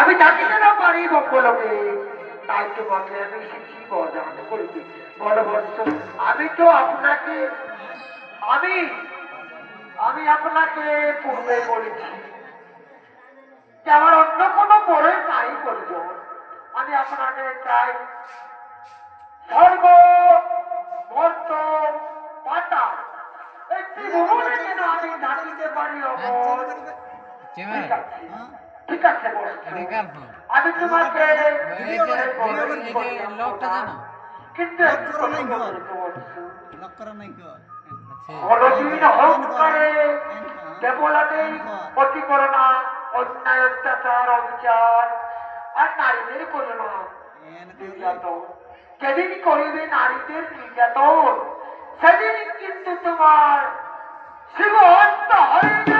আমি থাকিতে না পারি বঙ্গলোকে তাই তো তোমাকে আমি এসেছি বরদান করিতে বৎস আমি তো আপনাকে আমি আমি আপনাকে পূর্বে বলেছি যে আমার অন্য কোনো পরে নাই প্রয়োজন আমি আপনাকে চাই স্বর্গ মর্ত পাতা। একটি ভ্রমণে যেন আমি ডাকিতে পারি অমর। ঠিক আছে। ঠিক আছে আমি তোমাকে লোকটা জানো? কিন্তু করা অন্যায় অত্যাচার অবিচার। আর নারীদের করোনা নির্যাতন। যেদিন করিবে নারীদের নির্যাতন সেদিন কিন্তু তোমার শিব হইবে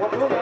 মধুর